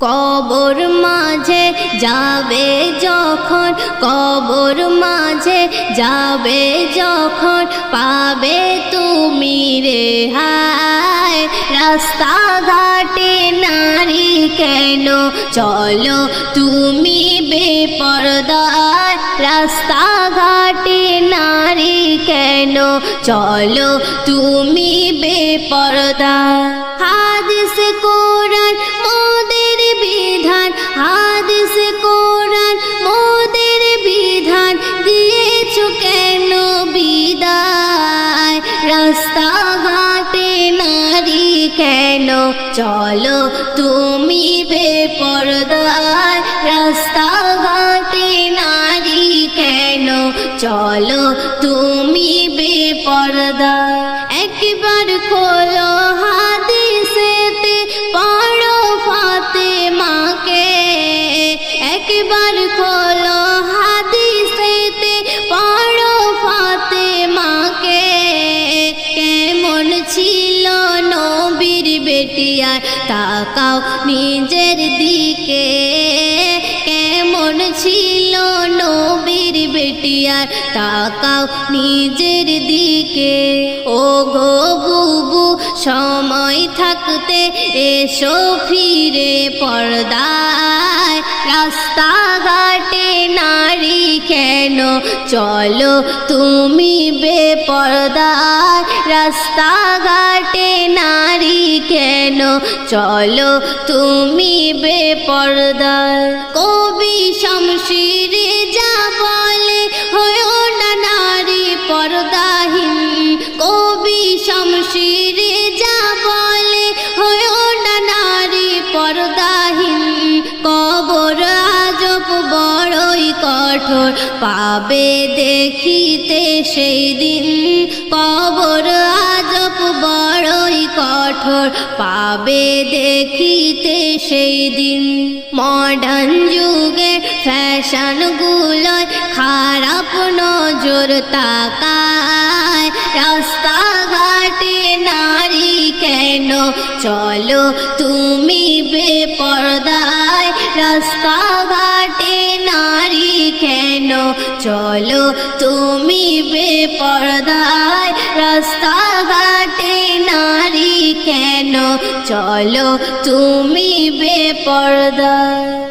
কবর মাঝে যাবে যখন, কবর মাঝে যাবে যখন, পাবে তুমি রে হায়। রাস্তাঘাটে নারী কেন চলো তুমি বেপরদায়? রাস্তাঘাটে নারী কেন চলো তুমি বেপরদা হাদিস কোরআন কেন? চলো তুমি বেপরদায় রাস্তাঘাটে নারী কেন? চলো তুমি বেপরদা একবার খোলো হাদিসেতে পড়ো ফাতে মাকে একবার খোলো তাকাও নিজের দিকে। কেমন ছিল নবীর বেটিয়ার? তাকাও নিজের দিকে। ও গো বুবু, সময় থাকতে এসো ফিরে পর্দায়। রাস্তাঘাটে নারী কেন চলো তুমি বেপর্দায়? রাস্তাঘাটে নারী কেন? চলো তুমি বেপর্দায় কবি শমশিরে যা বলে হয়েও না নারী পর্দাহীন। কবি শমশিরে যা বলে হয়েও না নারী পর্দাহীন। কবর আজব বড়ই কঠোর, পাবে দেখিতে সেই দিন। কবর আজব বড়ই কঠোর পাবে দেখিতে সেই দিন। মডার্ন যুগে ফ্যাশনগুলোয় খারাপ নজর তাকায়। রাস্তাঘাটে নারী কেন চলো তুমি বেপরদায়? রাস্তাঘাটে নারী কেন চলো তুমি বেপরদায়? কেন চলো তুমি বেপরদায়